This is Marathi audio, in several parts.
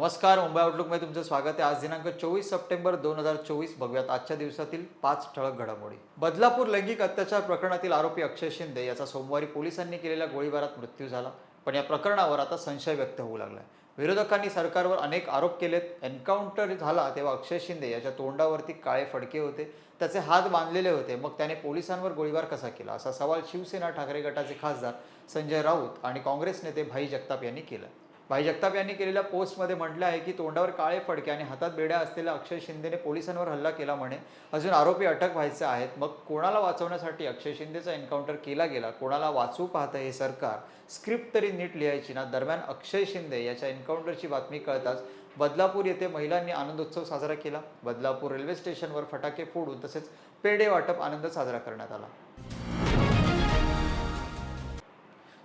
नमस्कार मुंबई आउटलुकमध्ये तुमचं स्वागत आहे. आज दिनांक चोवीस सप्टेंबर दोन हजार चोवीस बघूयात आजच्या दिवसातील पाच ठळक घडामोडी. बदलापूर लैंगिक अत्याचार प्रकरणातील आरोपी अक्षय शिंदे याचा सोमवारी पोलिसांनी केलेल्या गोळीबारात मृत्यू झाला. पण या प्रकरणावर आता संशय व्यक्त होऊ लागलाय. विरोधकांनी सरकारवर अनेक आरोप केलेत. एन्काउंटर झाला तेव्हा अक्षय शिंदे याच्या तोंडावरती काळे फडके होते. त्याचे हात बांधलेले होते. मग त्याने पोलिसांवर गोळीबार कसा केला? असा सवाल शिवसेना ठाकरे गटाचे खासदार संजय राऊत आणि काँग्रेस नेते भाई जगताप यांनी केला. भाई जगताप यांनी केलेल्या पोस्टमध्ये म्हटलं आहे की तोंडावर काळे फडके आणि हातात बेड्या असलेल्या अक्षय शिंदेने पोलिसांवर हल्ला केला म्हणे. अजून आरोपी अटक व्हायचे आहेत. मग कोणाला वाचवण्यासाठी अक्षय शिंदेचा एन्काउंटर केला गेला? कोणाला वाचवू पाहतं हे सरकार? स्क्रिप्ट तरी नीट लिहायची ना? दरम्यान अक्षय शिंदे याच्या एन्काउंटरची बातमी कळताच बदलापूर येथे महिलांनी आनंदोत्सव साजरा केला. बदलापूर रेल्वे स्टेशनवर फटाके फोडून तसेच पेढे वाटप आनंद साजरा करण्यात आला.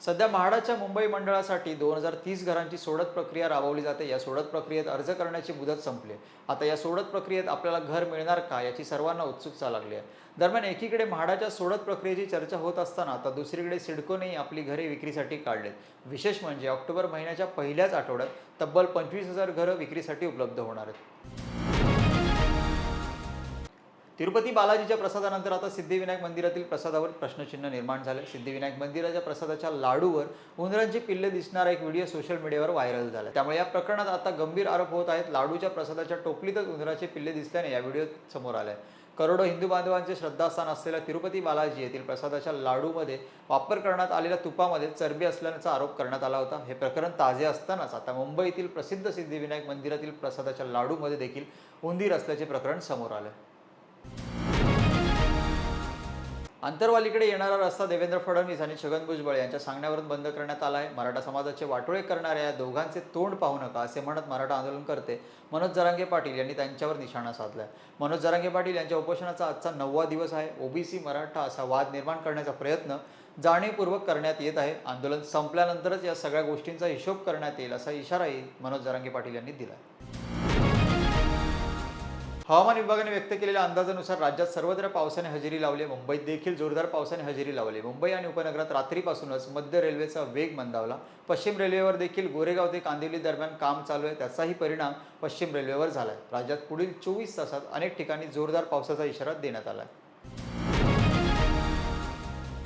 सध्या म्हाडाच्या मुंबई मंडळासाठी दोन हजार तीस घरांची सोडत प्रक्रिया राबवली जाते. या सोडत प्रक्रियेत अर्ज करण्याची मुदत संपली. आहे. आता या सोडत प्रक्रियेत आपल्याला घर मिळणार का याची सर्वांना उत्सुकता लागली आहे. दरम्यान एकीकडे म्हाडाच्या सोडत प्रक्रियेची चर्चा होत असताना आता दुसरीकडे सिडकोनेही आपली घरे विक्रीसाठी काढलेत. विशेष म्हणजे ऑक्टोबर महिन्याच्या पहिल्याच आठवड्यात तब्बल पंचवीस हजार घरं विक्रीसाठी उपलब्ध होणार आहेत. तिरुपती बालाजीच्या प्रसादानंतर आता सिद्धिविनायक मंदिरातील प्रसादावर प्रश्नचिन्ह निर्माण झाले. सिद्धिविनायक मंदिराच्या प्रसादाच्या लाडूवर उंदरांची पिल्ले दिसणारा एक व्हिडिओ सोशल मीडियावर व्हायरल झाला. त्यामुळे या प्रकरणात आता गंभीर आरोप होत आहेत. लाडूच्या प्रसादाच्या टोपलीतच उंदराचे पिल्ले दिसल्याने या व्हिडिओ समोर आलाय. करोडो हिंदू बांधवांचे श्रद्धास्थान असलेल्या तिरुपती बालाजी येथील प्रसादाच्या लाडूमध्ये वापर करण्यात आलेल्या तुपामध्ये चरबी असल्याचा आरोप करण्यात आला होता. हे प्रकरण ताजे असतानाच आता मुंबईतील प्रसिद्ध सिद्धिविनायक मंदिरातील प्रसादाच्या लाडूमध्ये देखील उंदीर असल्याचे प्रकरण समोर आले आंतरवालीकडे येणारा रस्ता देवेंद्र फडणवीस आणि छगन भुजबळ यांच्या सांगण्यावरून बंद करण्यात आला आहे मराठा समाजाचे वाटोळे करणाऱ्या या दोघांचे तोंड पाहू नका असे म्हणत मराठा आंदोलन करते मनोज जरांगे पाटील यांनी त्यांच्यावर निशाणा साधला आहे मनोज जरांगे पाटील यांच्या उपोषणाचा आजचा नववा दिवस आहे. ओबीसी मराठा असा वाद निर्माण करण्याचा प्रयत्न जाणीवपूर्वक करण्यात येत आहे. आंदोलन संपल्यानंतरच या सगळ्या गोष्टींचा हिशोब करण्यात येईल असा इशाराही मनोज जरांगे पाटील यांनी दिला आहे हवामान विभागाने व्यक्त केलेल्या अंदाजानुसार राज्यात सर्वत्र पावसाने हजेरी लावली मुंबईत देखील जोरदार पावसाने हजेरी लावली मुंबई आणि उपनगरात रात्रीपासूनच मध्य रेल्वेचा वेग मंदावला. पश्चिम रेल्वेवर देखील गोरेगाव ते कांदिवली दरम्यान काम चालू आहे. त्याचाही परिणाम पश्चिम रेल्वेवर झाला आहे राज्यात पुढील चोवीस तासात अनेक ठिकाणी जोरदार पावसाचा इशारा देण्यात आला आहे